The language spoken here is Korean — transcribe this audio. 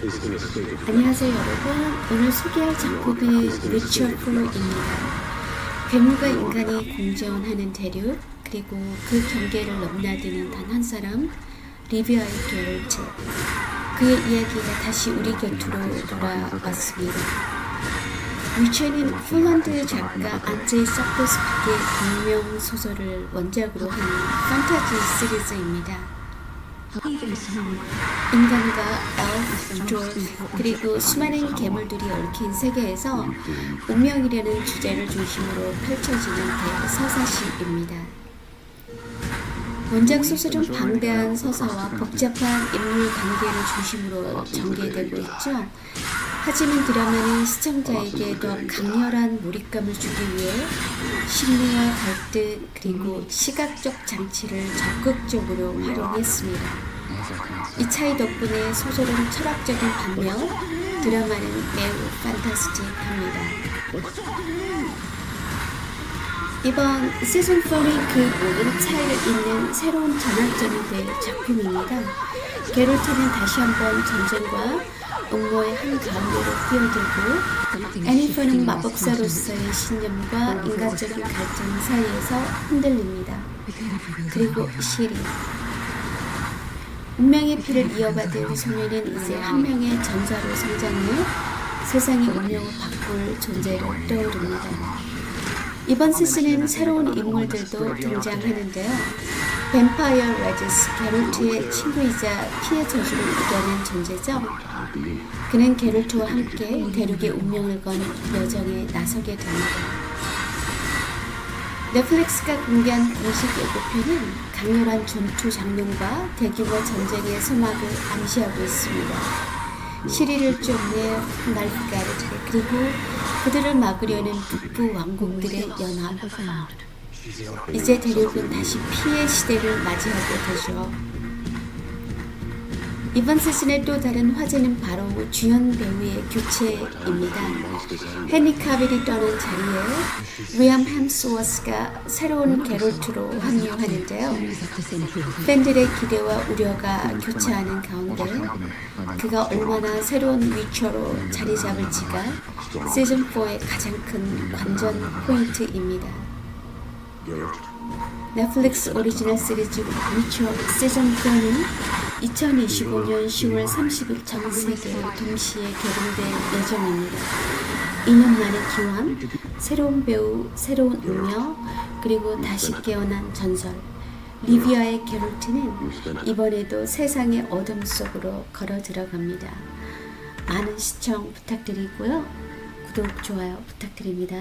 안녕하세요 여러분. 오늘 소개할 작품은 리처풀입니다. 괴물과 인간이 공존하는 대륙 그리고 그 경계를 넘나드는 단 한 사람 리비아의 게롤트 그의 이야기가 다시 우리 곁으로 돌아왔습니다. 위쳐는 폴란드 작가 안제이 서코스키의 동명 소설을 원작으로 한 판타지 시리즈입니다 인간과 엘프, 드warf, 그리고 수많은 괴물들이 얽힌 세계에서 운명이라는 주제를 중심으로 펼쳐지는 대서사시입니다. 원작 소설은 방대한 서사와 복잡한 인물 관계를 중심으로 전개되고 있죠. 하지만 드라마는 시청자에게 더 강렬한 몰입감을 주기 위해 심리와 갈등 그리고 시각적 장치를 적극적으로 활용했습니다. 이 차이 덕분에 소설은 철학적인 반면 드라마는 매우 판타스틱합니다. 이번 시즌 4는 그 모든 차이를 잇는 새로운 전환점이 될 작품입니다. 게롤트는 다시 한번 전쟁과 음모의 한 가운데로 뛰어들고 애니퍼는 마법사로서의 신념과 인간적인 갈등 사이에서 흔들립니다. 그리고 시리 운명의 피를 이어받은 소녀는 이제 한 명의 전사로 성장해 세상의 운명을 바꿀 존재로 떠오릅니다. 이번 시즌은 새로운 인물들도 등장하는데요. 뱀파이어 레지스 게롤트의 친구이자 피해 저주를 이겨낸 존재죠. 그는 게롤트와 함께 대륙의 운명을 건 여정에 나서게 됩니다. 넷플릭스가 공개한 공식 예고편은 강렬한 전투 장면과 대규모 전쟁의 소막을 암시하고 있습니다. 시리를 쫓는 날프가르드 그리고 그들을 막으려는 북부 왕국들의 연합. 이제 대륙은 다시 피해 시대를 맞이하게 되죠. 이번 시즌의 또 다른 화제는 바로 주연 배우의 교체입니다. 헨리 카빌이 떠난 자리에 리암 햄스워스가 새로운 게롤트로 합류하는데요. 팬들의 기대와 우려가 교차하는 가운데 그가 얼마나 새로운 위쳐로 자리 잡을지가 시즌4의 가장 큰 관전 포인트입니다. 넷플릭스 오리지널 시리즈 위쳐 시즌 4는 2025년 10월 30일 전 세계 동시에 개봉될 예정입니다. 2년 만의 기원, 새로운 배우, 새로운 운명, 그리고 다시 깨어난 전설. 리비아의 게롤트는 이번에도 세상의 어둠 속으로 걸어 들어갑니다. 많은 시청 부탁드리고요. 구독, 좋아요 부탁드립니다.